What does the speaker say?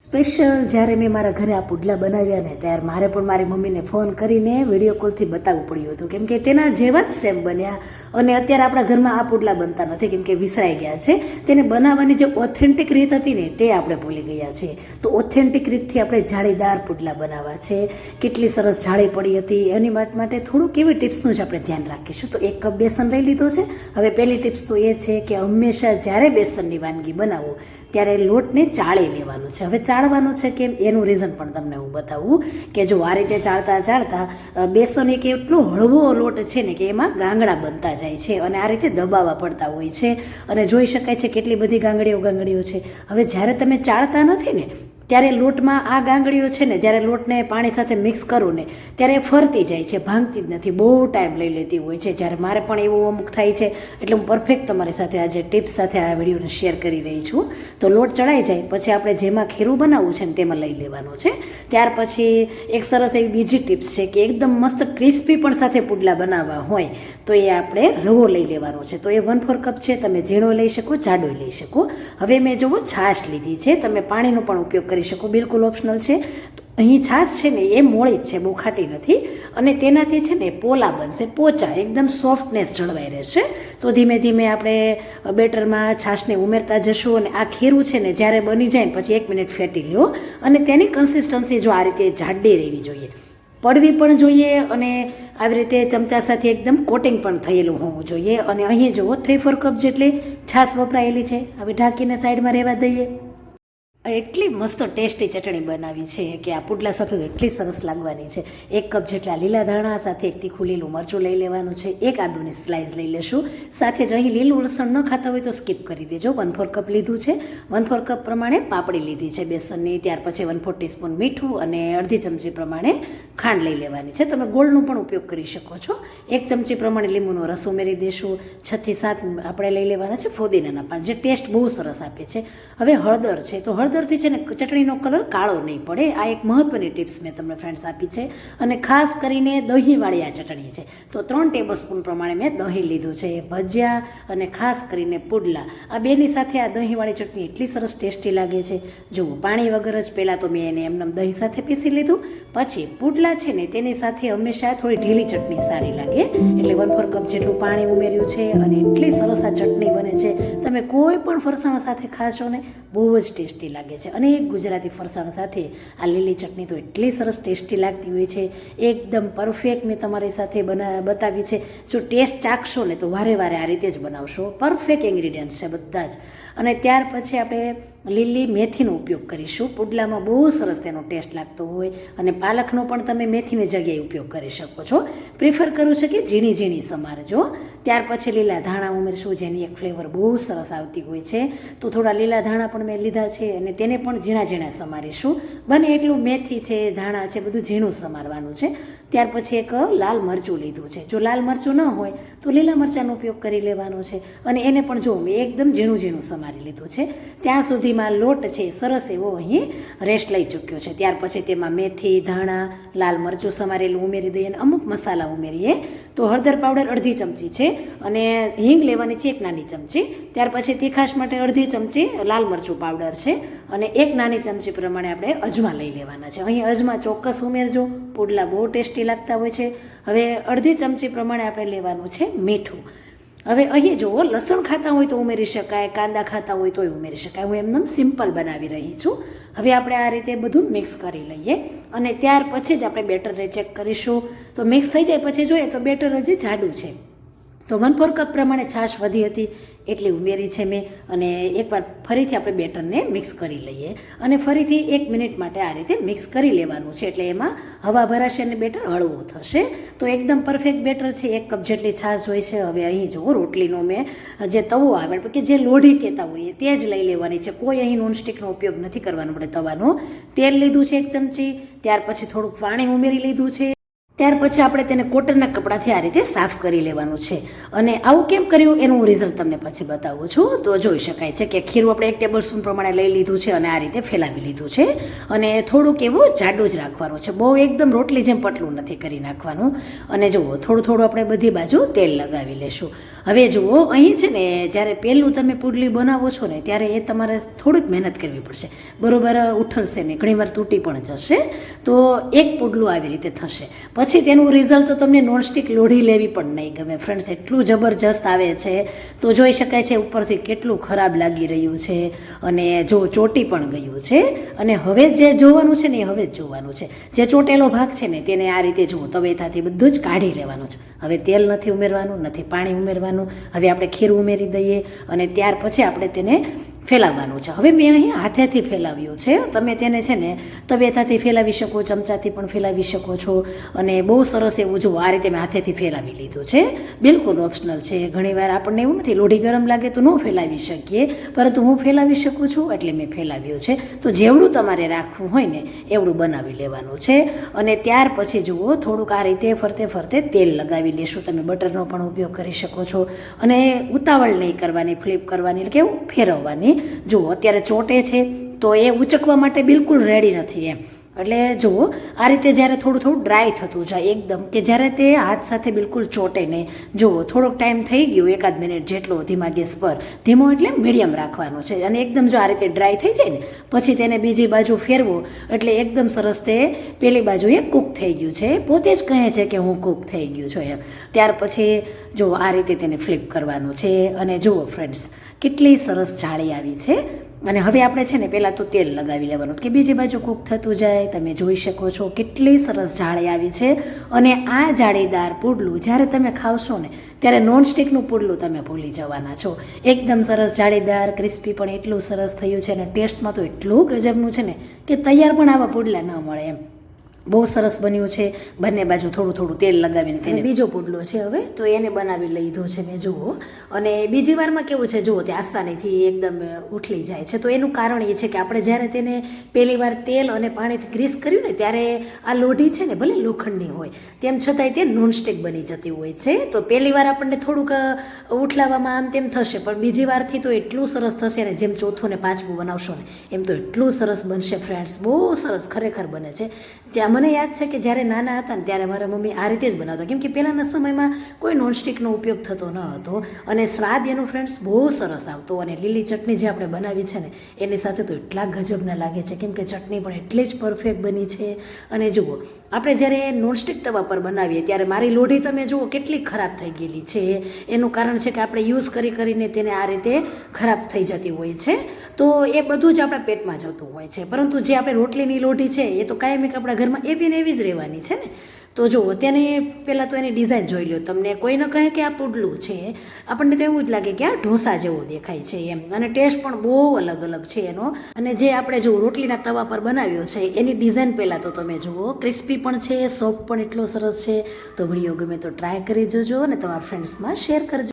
Special જ્યારે મેં મારા ઘરે આ પુડલા બનાવ્યા ને ત્યારે મારે પણ મારી મમ્મીને ફોન કરીને વીડિયો કોલથી બતાવવું પડ્યું હતું. કેમ કે તેના જેવા જ સેમ બન્યા અને અત્યારે આપણા ઘરમાં આ પુડલા બનતા નથી, કેમ કે વિસરાઈ ગયા છે. તેને બનાવવાની જે ઓથેન્ટિક રીત હતી ને તે આપણે ભૂલી ગયા છે. તો ઓથેન્ટિક રીતથી આપણે જાળીદાર પુડલા બનાવવા છે. કેટલી સરસ જાળી પડી હતી. એની માટે થોડુંક એવી ટિપ્સનું જ આપણે ધ્યાન રાખીશું. તો એક કપ બેસન લઈ લીધો છે. હવે પહેલી ટિપ્સ તો એ છે કે હંમેશા જ્યારે બેસનની વાનગી બનાવો ત્યારે લોટને ચાળી લેવાનો છે. હવે ચાળવાનું છે કેમ? એનું રીઝન પણ તમને હું બતાવું કે જો આ રીતે ચાળતા ચાળતા બેસન એક એટલો હળવો લોટ છે ને કે એમાં ગાંગડા બનતા જાય છે અને આ રીતે દબાવવા પડતા હોય છે અને જોઈ શકાય છે કેટલી બધી ગાંગડીઓ ગાંગડીઓ છે. હવે જ્યારે તમે ચાળતા નથી ને ત્યારે લોટમાં આ ગાંગડીઓ છે ને, જ્યારે લોટને પાણી સાથે મિક્સ કરું ને, ત્યારે ફરતી જાય છે, ભાંગતી જ નથી. બહુ ટાઈમ લઈ લેતી હોય છે. જ્યારે મારે પણ એવું અમુક થાય છે, એટલે હું પરફેક્ટ તમારી સાથે આજે ટિપ્સ સાથે આ વિડીયોને શેર કરી રહી છું. તો લોટ ચડાઈ જાય, પછી આપણે જેમાં ખીરું બનાવવું છે ને, તેમાં લઈ લેવાનું છે. ત્યાર પછી એક સરસ એવી બીજી ટિપ્સ છે કે એકદમ મસ્ત ક્રિસ્પી પણ સાથે પુડલા બનાવવા હોય, તો એ આપણે રવો લઈ લેવાનો છે. તો એ વન ફોર કપ છે, તમે ઝીણો લઈ શકો, જાડો લઈ શકો. હવે મેં જુઓ છાશ લીધી છે. તમે પાણીનો પણ ઉપયોગ કરી શકો, બિલકુલ ઓપ્શનલ છે. અહીં છાશ છે ને એ મોળી જ છે, બહુ ખાટી નથી. અને તેનાથી છે ને પોલા બનશે, પોચા, એકદમ સોફ્ટનેસ જળવાઈ રહેશે. તો ધીમે ધીમે આપણે બેટરમાં છાશને ઉમેરતા જશું અને આ ખીરું છે ને જ્યારે બની જાય ને પછી એક મિનિટ ફેટી લ્યો. અને તેની કન્સિસ્ટન્સી જો આ રીતે જાડી રહેવી જોઈએ. પડવી પણ જોઈએ અને આવી રીતે ચમચા સાથે એકદમ કોટિંગ પણ થયેલું હોવું જોઈએ. અને અહીં જુઓ થ્રી ફોર કપ જેટલી છાશ વપરાયેલી છે. હવે ઢાંકીને સાઈડમાં રહેવા દઈએ. એટલી મસ્ત ટેસ્ટી ચટણી બનાવી છે કે આ પુડલા સાથે એટલી સરસ લાગવાની છે. એક કપ જેટલા લીલા ધાણા, સાથે એક તીખું મરચું લઈ લેવાનું છે. એક આદુની સ્લાઇસ લઈ લેશું. સાથે જ અહીં લીલું લસણ ન ખાતા હોય તો સ્કીપ કરી દેજો. વન ફોર કપ લીધું છે. વન ફોર કપ પ્રમાણે પાપડી લીધી છે બેસનની. ત્યાર પછી વન ફોર ટીસ્પૂન મીઠું અને અડધી ચમચી પ્રમાણે ખાંડ લઈ લેવાની છે. તમે ગોળનો પણ ઉપયોગ કરી શકો છો. એક ચમચી પ્રમાણે લીંબુનો રસ ઉમેરી દેશું. છથી સાત આપણે લઈ લેવાના છે ફોદીનાના પાન, જે ટેસ્ટ બહુ સરસ આપે છે. હવે હળદર છે. તો હળદરથી છે ને ચટણીનો કલર કાળો નહીં પડે. આ એક મહત્વની ટિપ્સ મેં તમને ફ્રેન્ડ્સ આપી છે. અને ખાસ કરીને દહીંવાળી આ ચટણી છે. તો ત્રણ ટેબલ સ્પૂન પ્રમાણે મેં દહીં લીધું છે. ભજીયા અને ખાસ કરીને પુડલા. આ બેની સાથે આ દહીંવાળી ચટણી એટલી સરસ ટેસ્ટી લાગે છે. જુઓ, પાણી વગર જ પહેલાં તો મેં એને એમનેમ દહીં સાથે પીસી લીધું. પછી પુડલા છે ને તેની સાથે હંમેશા થોડી ઢીલી ચટણી સારી લાગે. એટલે વન ફોર કપ જેટલું પાણી ઉમેર્યું છે અને એટલી સરસ આ ચટણી બને છે. તમે કોઈ પણ ફરસાણ સાથે ખાશો ને બહુ જ ટેસ્ટી લાગે. છે. અને ગુજરાતી ફરસાણ સાથે આ લીલી ચટણી તો એટલી સરસ ટેસ્ટી લાગતી હોય છે. એકદમ પરફેક્ટ મેં તમારી સાથે બના, બતાવી છે. જો ટેસ્ટ ચાખશો ને તો વારે વારે આ રીતે જ બનાવશો. પરફેક્ટ ઇન્ગ્રીડિયન્ટ્સ છે બધા જ. અને ત્યાર પછી આપણે લીલી મેથીનો ઉપયોગ કરીશું. પુડલામાં બહુ સરસ તેનો ટેસ્ટ લાગતો હોય અને પાલકનો પણ તમે મેથીની જગ્યાએ ઉપયોગ કરી શકો છો. પ્રિફર કરું છે કે ઝીણી ઝીણી સમારજો. ત્યાર પછી લીલા ધાણા ઉમેરશું, જેની એક ફ્લેવર બહુ સરસ આવતી હોય છે. તો થોડા લીલા ધાણા પણ મેં લીધા છે અને તેને પણ ઝીણા ઝીણા સમારીશું. બને એટલું મેથી છે, ધાણા છે, બધું ઝીણું સમારવાનું છે. ત્યાર પછી એક લાલ મરચું લીધું છે. જો લાલ મરચું ન હોય, તો લીલા મરચાંનો ઉપયોગ કરી લેવાનો છે. અને એને પણ જો મેં એકદમ ઝીણું ઝીણું સમારી લીધું છે. ત્યાં સુધીમાં લોટ છે સરસ એવો અહીં રેસ્ટ લઈ ચૂક્યો છે. ત્યાર પછી તેમાં મેથી, ધાણા, લાલ મરચું સમારેલું ઉમેરી દઈએ અને અમુક મસાલા ઉમેરીએ. તો હળદર પાવડર અડધી ચમચી છે અને હિંગ લેવાની છે એક નાની ચમચી. ત્યાર પછી તીખાશ માટે અડધી ચમચી લાલ મરચું પાવડર છે અને એક નાની ચમચી પ્રમાણે આપણે અજમા લઈ લેવાના છે. અહીં અજમા ચોક્કસ ઉમેરજો, પુડલા બહુ ટેસ્ટી લાગતા હોય છે. હવે અડધી ચમચી પ્રમાણે આપણે લેવાનું છે મીઠું. હવે અહીં જુઓ, લસણ ખાતા હોય તો ઉમેરી શકાય, કાંદા ખાતા હોય તોય ઉમેરી શકાય. હું એમનેમ સિમ્પલ બનાવી રહી છું. હવે આપણે આ રીતે બધું મિક્સ કરી લઈએ અને ત્યાર પછી જ આપણે બેટરને ચેક કરીશું. તો મિક્સ થઈ જાય પછી જોઈએ તો બેટર હજી જાડું છે. તો વન ફોર કપ પ્રમાણે છાશ વધી હતી એટલી ઉમેરી છે મેં અને એકવાર ફરીથી આપણે બેટરને મિક્સ કરી લઈએ અને ફરીથી એક મિનિટ માટે આ રીતે મિક્સ કરી લેવાનું છે એટલે એમાં હવા ભરાશે અને બેટર હળવું થશે. તો એકદમ પરફેક્ટ બેટર છે. એક કપ જેટલી છાશ હોય છે. હવે અહીં જુઓ રોટલીનો મેં જે તવો આવે કે જે લોઢી કહેતા હોઈએ તે જ લઈ લેવાની છે. કોઈ અહીં નોનસ્ટિકનો ઉપયોગ નથી કરવાનો. આપણે તવાનો તેલ લીધું છે એક ચમચી. ત્યાર પછી થોડુંક પાણી ઉમેરી લીધું છે. ત્યાર પછી આપણે તેને કોટનના કપડાથી આ રીતે સાફ કરી લેવાનું છે. અને આવું કેમ કર્યું એનું હું રિઝલ્ટ તમને પછી બતાવું છું. તો જોઈ શકાય છે કે ખીરું આપણે એક ટેબલ સ્પૂન પ્રમાણે લઈ લીધું છે અને આ રીતે ફેલાવી લીધું છે. અને થોડુંક એવું જાડું જ રાખવાનું છે. બહુ એકદમ રોટલી જેમ પટલું નથી કરી નાખવાનું. અને જુઓ, થોડું થોડું આપણે બધી બાજુ તેલ લગાવી લેશું. હવે જુઓ, અહીં છે ને, જ્યારે પહેલું તમે પુડલી બનાવો છો ને, ત્યારે એ તમારે થોડીક મહેનત કરવી પડશે. બરોબર, ઉઠલશે નહીં. ઘણીવાર તૂટી પણ જશે. તો એક પુડલું આવી રીતે થશે. પછી તેનું રિઝલ્ટ તો તમને નોનસ્ટિક લોઢી લેવી પણ નહીં ગમે. ફ્રેન્ડ્સ એટલું જબરજસ્ત આવે છે. તો જોઈ શકાય છે ઉપરથી કેટલું ખરાબ લાગી રહ્યું છે અને જો ચોટી પણ ગયું છે. અને હવે જે જોવાનું છે ને એ હવે જ જોવાનું છે. જે ચોટેલો ભાગ છે ને તેને આ રીતે જુઓ. તવેથાથી બધું જ કાઢી લેવાનું છે. હવે તેલ નથી ઉમેરવાનું, નથી પાણી ઉમેરવાનું. હવે આપણે ખીર ઉમેરી દઈએ અને ત્યાર પછી આપણે તેને ફેલાવવાનું છે. હવે મેં અહીં હાથેથી ફેલાવ્યું છે. તમે તેને છે ને તવેથાથી ફેલાવી શકો, ચમચાથી પણ ફેલાવી શકો છો. અને બહુ સરસ એવું જો આ રીતે મેં હાથેથી ફેલાવી લીધું છે. બિલકુલ ઓપ્શનલ છે. ઘણીવાર આપણને એવું નથી, લોઢી ગરમ લાગે તો ન ફેલાવી શકીએ. પરંતુ હું ફેલાવી શકું છું એટલે મેં ફેલાવ્યું છે. તો જેવડું તમારે રાખવું હોય ને, એવડું બનાવી લેવાનું છે. અને ત્યાર પછી જુઓ, થોડુંક આ રીતે ફરતે ફરતે તેલ લગાવી લેશું. તમે બટરનો પણ ઉપયોગ કરી શકો છો. અને ઉતાવળ નહીં કરવાની, ફ્લિપ કરવાની, એટલે કેવું? ફેરવવાની. જુઓ અત્યારે ચોંટે છે તો એ ઉચકવા માટે બિલકુલ રેડી નથી એમ. એટલે જુઓ આ રીતે જ્યારે થોડું થોડું ડ્રાય થતું જાય એકદમ, કે જ્યારે તે હાથ સાથે બિલકુલ ચોટે નહીં, જુઓ, થોડોક ટાઈમ થઈ ગયો એકાદ મિનિટ જેટલો ધીમા ગેસ પર. ધીમો એટલે મીડિયમ રાખવાનો છે અને એકદમ જો આ રીતે ડ્રાય થઈ જાય ને, પછી તેને બીજી બાજુ ફેરવો, એટલે એકદમ સરસ તે પેલી બાજુએ કૂક થઈ ગયું છે. પોતે જ કહે છે કે હું કૂક થઈ ગયું છું એમ. ત્યાર પછી જો આ રીતે તેને ફ્લિપ કરવાનું છે અને જુઓ ફ્રેન્ડ્સ કેટલી સરસ જાળી આવી છે. અને હવે આપણે છે ને પહેલાં તો તેલ લગાવી લેવાનું કે બીજી બાજુ કૂક થતું જાય, તમે જોઈ શકો છો કેટલી સરસ જાળી આવી છે. અને આ જાળીદાર પુડલું જ્યારે તમે ખાવશો ને, ત્યારે નોનસ્ટિકનું પુડલું તમે ભૂલી જવાના છો. એકદમ સરસ જાળીદાર, ક્રિસ્પી પણ એટલું સરસ થયું છે અને ટેસ્ટમાં તો એટલું ગજબનું છે ને કે તૈયાર પણ આવા પુડલા ન મળે એમ. બહુ સરસ બન્યું છે. બંને બાજુ થોડું થોડું તેલ લગાવીને તેને બીજો પુડલો છે હવે તો એને બનાવી લીધો છે મેં જુઓ. અને બીજી વારમાં કેવું છે જુઓ તે આસાનીથી એકદમ ઉઠલી જાય છે. તો એનું કારણ એ છે કે આપણે જ્યારે તેને પહેલી વાર તેલ અને પાણીથી ગ્રીસ કર્યું ને ત્યારે આ લોઢી છે ને ભલે લોખંડની હોય તેમ છતાંય તે નોનસ્ટિક બની જતી હોય છે. તો પહેલી વાર આપણને થોડુંક ઉઠલાવવામાં આમ તેમ થશે પણ બીજી વારથી તો એટલું સરસ થશે ને જેમ ચોથું ને પાંચમું બનાવશો ને એમ તો એટલું સરસ બનશે ફ્રેન્ડ્સ બહુ સરસ ખરેખર બને છે. જ્યાં મને યાદ છે કે જ્યારે નાના હતા ને ત્યારે મારા મમ્મી આ રીતે જ બનાવતા. કેમ કે પહેલાંના સમયમાં કોઈ નોનસ્ટિકનો ઉપયોગ થતો ન હતો અને સ્વાદ એનો ફ્રેન્ડ્સ બહુ સરસ આવતો અને લીલી ચટણી જે આપણે બનાવી છે ને, એની સાથે તો એટલા ગજબના લાગે છે. કેમ કે ચટણી પણ એટલી જ પરફેક્ટ બની છે. અને જુઓ આપણે જ્યારે નોનસ્ટિક તવા પર બનાવીએ ત્યારે મારી લોઢી તમે જુઓ કેટલી ખરાબ થઈ ગયેલી છે. એનું કારણ છે કે આપણે યુઝ કરી કરીને તેને આ રીતે ખરાબ થઈ જતી હોય છે. તો એ બધું જ આપણા પેટમાં જતું હોય છે. પરંતુ જે આપણે રોટલીની લોઢી છે, એ તો કાયમિક આપણા ઘરમાં એવી ને એવી જ રહેવાની છે ને. તો જુઓ તેને પહેલાં તો એની ડિઝાઇન જોઈ લો તમને કોઈ ન કહે કે આ પુડલું છે. આપણને તો એવું જ લાગે કે આ ઢોસા જેવો દેખાય છે એમ. અને ટેસ્ટ પણ બહુ અલગ અલગ છે એનો. અને જે આપણે જો રોટલીના તવા પર બનાવ્યો છે, એની ડિઝાઇન પહેલાં તો તમે જુઓ. ક્રિસ્પી પણ છે સોફ્ટ પણ એટલો સરસ છે. તો વીડિયો ગમે તો ટ્રાય કરી જજો અને તમારા ફ્રેન્ડ્સમાં શેર કરજો.